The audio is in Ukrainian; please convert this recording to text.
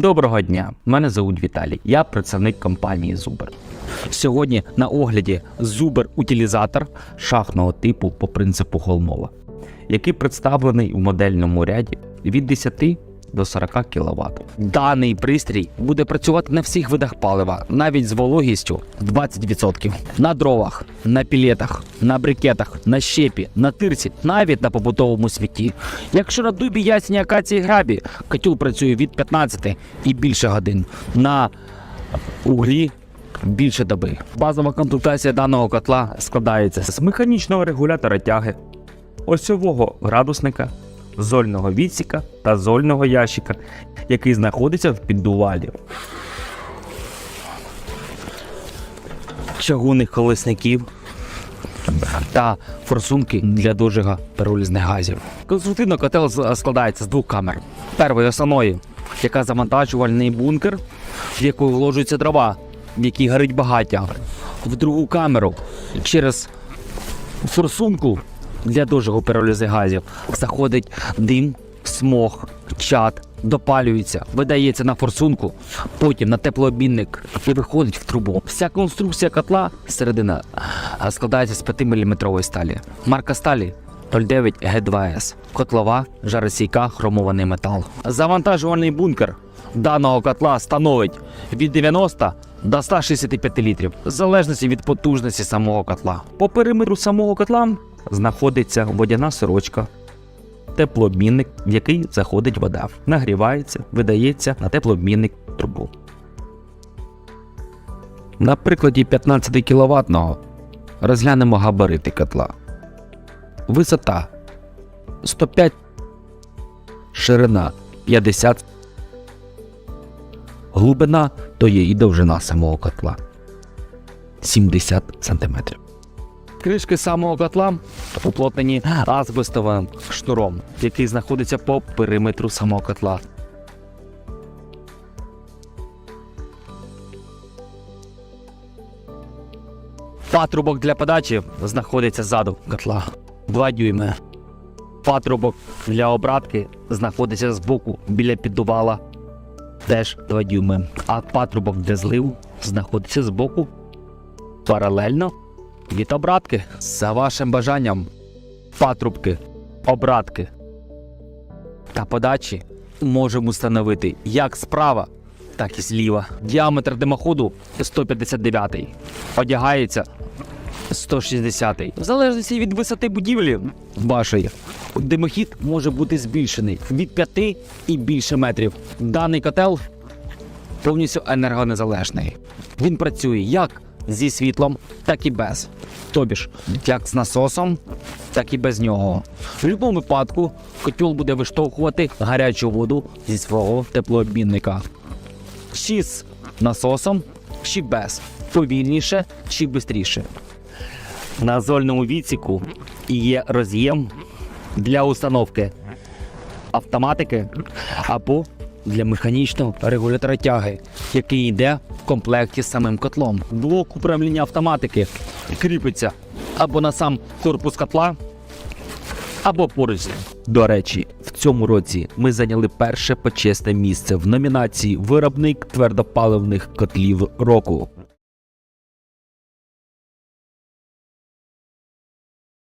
Доброго дня, мене звуть Віталій. Я працівник компанії Зубер. Сьогодні на огляді Зубер утилізатор шахного типу по принципу Холмова, який представлений у модельному ряді від 10 до 40 кВт. Даний пристрій буде працювати на всіх видах палива, навіть з вологістю 20%. На дровах, на пілетах, на брикетах, на щепі, на тирці, навіть на побутовому світі. Якщо на дубі, ясні, акації, грабі, котел працює від 15 і більше годин. На углі більше доби. Базова комплектація даного котла складається з механічного регулятора тяги, осьового градусника, зольного відсіка та зольного ящика, який знаходиться в піддувалі. Чагунних колесників та форсунки для дожига пиролізних газів. Конструктивно котел складається з двох камер. Першої основної, яка завантажувальний бункер, в яку вложується дрова, в якій горить багаття. В другу камеру через форсунку для дожигу пиролізних газів заходить дим, смог, чад, допалюється, видається на форсунку, потім на теплообмінник і виходить в трубу. Вся конструкція котла середина складається з 5-мм сталі. Марка сталі 09 Г2С. Котлова, жаросійка, хромований метал. Завантажувальний бункер даного котла становить від 90 до 165 літрів, в залежності від потужності самого котла. По периметру самого котла знаходиться водяна сорочка, теплообмінник, в який заходить вода, нагрівається, видається на теплообмінник трубу. На прикладі 15 кВт розглянемо габарити котла. Висота 105, ширина 50, глибина то є і довжина самого котла 70 см. Кришки самого котла уплотнені азбестовим шнуром, який знаходиться по периметру самого котла. Патрубок для подачі знаходиться ззаду котла. 2 дюйми. Патрубок для обратки знаходиться збоку біля піддувала. Теж 2 дюйми. А патрубок для зливу знаходиться збоку паралельно від обратки. За вашим бажанням, патрубки, обратки та подачі можемо встановити як справа, так і зліва. Діаметр димоходу 159 одягається 160 В залежності від висоти будівлі вашої, димохід може бути збільшений від 5 і більше метрів. Даний котел повністю енергонезалежний. Він працює як зі світлом, так і без. Тобі ж, як з насосом, так і без нього. В будь-якому випадку котел буде виштовхувати гарячу воду зі свого теплообмінника. Чи з насосом, чи без. Повільніше чи швидше. На зольному відсіку є роз'єм для установки автоматики або для механічного регулятора тяги, який йде в комплекті з самим котлом. Блок управління автоматики кріпиться або на сам корпус котла, або поруч. До речі, в цьому році ми зайняли перше почесне місце в номінації Виробник твердопаливних котлів року.